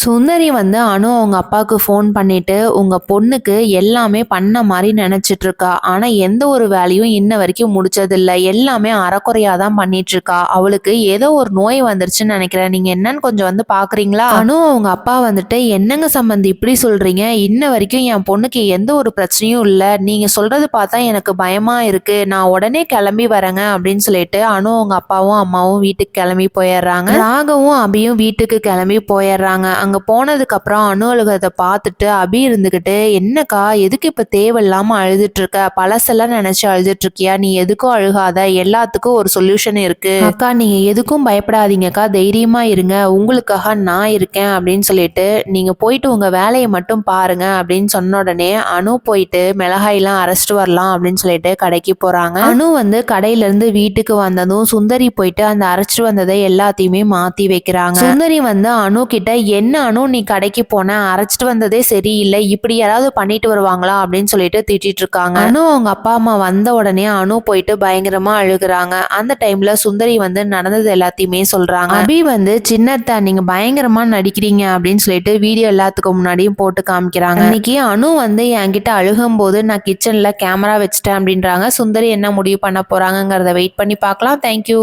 சுந்தரி வந்து அனு அவங்க அப்பாவுக்கு ஃபோன் பண்ணிட்டு உங்க பொண்ணுக்கு எல்லாமே பண்ண மாதிரி நினைச்சிட்டு இருக்கா ஆனா எந்த ஒரு வேலையும் இன்ன வரைக்கும் முடிச்சதில்ல. எல்லாமே அறக்குறையா தான் பண்ணிட்டு இருக்கா அவளுக்கு ஏதோ ஒரு நோய் வந்துருச்சுன்னு நினைக்கிறேன். நீங்க என்னன்னு கொஞ்சம் வந்து பாக்குறீங்களா? அனு அவங்க அப்பா வந்துட்டு என்னங்க சம்பந்தி இப்படி சொல்றீங்க? இன்ன வரைக்கும் என் பொண்ணுக்கு எந்த ஒரு பிரச்சனையும் இல்ல. நீங்க சொல்றது பார்த்தா எனக்கு பயமா இருக்கு. நான் உடனே கிளம்பி வரேங்க அப்படின்னு சொல்லிட்டு அனு அவங்க அப்பாவும் அம்மாவும் வீட்டுக்கு கிளம்பி போயிடுறாங்க. ராகவும் அபியும் வீட்டுக்கு கிளம்பி போயிடுறாங்க. அங்க போனதுக்கு அப்புறம் அணு அழுகிறத பார்த்துட்டு அபி இருந்துகிட்டு என்னக்கா எதுக்கு இப்ப தேவையில்லாம அழுதுட்டு இருக்க பழசெல்லாம் நினைச்சு அழுதுட்டு இருக்கியா நீ எதுக்கும் அழுகாத. எல்லாத்துக்கும் ஒரு சொல்யூஷன் இருக்கு. அக்கா நீங்க எதுக்கும் பயப்படாதீங்கக்கா. தைரியமா இருங்க. உங்களுக்காக நான் இருக்கேன் அப்படின்னு சொல்லிட்டு நீங்க போயிட்டு உங்க வேலையை மட்டும் பாருங்க. அப்படின்னு சொன்ன உடனே அணு போயிட்டு மிளகாயெல்லாம் அரைச்சிட்டு வரலாம் அப்படின்னு சொல்லிட்டு கடைக்கு போறாங்க. அணு வந்து கடையில இருந்து வீட்டுக்கு வந்ததும் சுந்தரி போயிட்டு அந்த அரைச்சிட்டு வந்ததை எல்லாத்தையுமே மாத்தி வைக்கிறாங்க. சுந்தரி வந்து அணு கிட்ட என்ன அனு நீ கடைக்கு போன அரைச்சிட்டு வந்ததே சரியில்லை. இப்படி யாராவது பண்ணிட்டு வருவாங்களா அப்படின்னு சொல்லிட்டு திட்டிட்டு இருக்காங்க. அனு அவங்க அப்பா அம்மா வந்த உடனே அனு போயிட்டு பயங்கரமா அழுகுறாங்க. அந்த டைம்ல சுந்தரி வந்து நடந்தது எல்லாத்தையுமே சொல்றாங்க. அபி வந்து சின்னத்தா நீங்க பயங்கரமா நடிக்கிறீங்க அப்படின்னு சொல்லிட்டு வீடியோ எல்லாத்துக்கும் முன்னாடியும் போட்டு காமிக்கிறாங்க. இன்னைக்கு அனு வந்து என்கிட்ட அழுகும் போது நான் கிச்சன்ல கேமரா வச்சுட்டேன் அப்படின்றாங்க. சுந்தரி என்ன முடிவு பண்ண போறாங்கிறத வெயிட் பண்ணி பார்க்கலாம். தேங்க்யூ